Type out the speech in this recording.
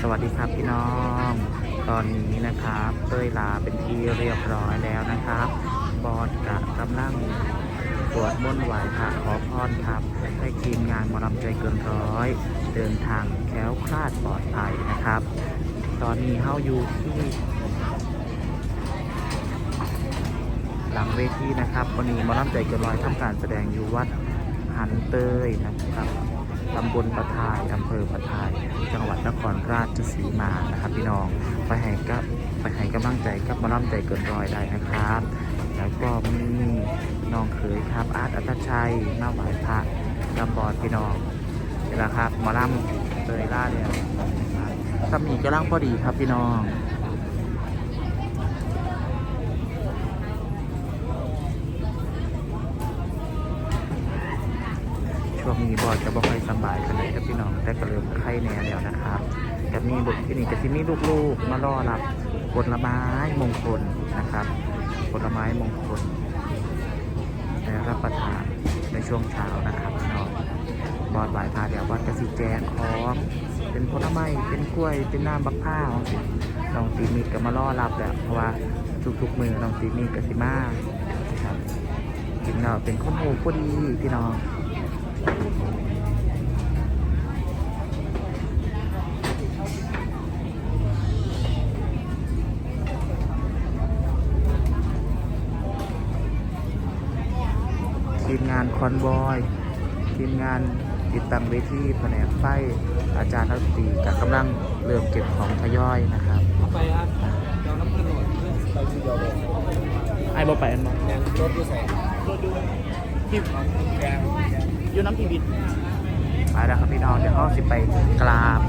สวัสดีครับพี่น้อง ตอนนี้นะครับเต้ยลาเป็นที่เรียบร้อยแล้วนะครับ บอดกะกำลังสวดมนต์ไหวพระขอพรครับ ให้ทีมงานมอลำใจเกินร้อย เดินทางแคล้วคลาดปลอดภัยนะครับ ตอนนี้เฮาอยู่ที่หลังเวทีนะครับ วันนี้มอลำใจเกินร้อยทำการแสดงอยู่วัดหันเตยนะครับ ตำบลประทายอำเภอประทาย จังหวัดนครราชสีมานะครับ พี่น้องไปให้กับไปให้กำลังใจกับมอลำใจเกินรอยได้นะครับ แล้วก็มีน้องเขยครับอาร์ตอัตชัยมาไหวพระลำบอดพี่น้องนี่แหละครับมอลำเตยล่าเนี่ยสมีกำลังพอดีครับพี่น้อง ช่วงนี้บอดจะบ่ค่อยสบายขนาดกับพี่น้องแต่ก็เริ่มไข้แน่แล้วนะครับกับมีบุตรที่นี่ก็ที่มีลูกๆ มารอรับผลไม้มงคลนะครับผลไม้มงคลได้รับประทานในช่วงเช้านะครับพี่น้องบอดหวายพาเดี๋ยวบอดกระสิแจกของเป็นผลไม้เป็นกล้วยเป็นน้ำบักผ้าวน้องตีมีก็มารอรับแหละเพราะว่าทุกๆมือน้องตีมีกสิมาครับกินเราเป็นข้อมูลพอดีพี่น้อง ทีมงานคอนบอย ทีมงานติดตั้งเวทีแผนกไฟอาจารย์นักดนตรีกับกำลังเริ่มเก็บของทยอยนะครับเอาไปครับเดี๋ยวน้ำเงินหน่อยไปทีเดียวเลยไอ้บอไปอันบอแดงรถดูใส่รถดูที่แดง ยูน้ำพีบิดไปแล้วครับพี่น้อง เดี๋ยวเขาสิไปกราบ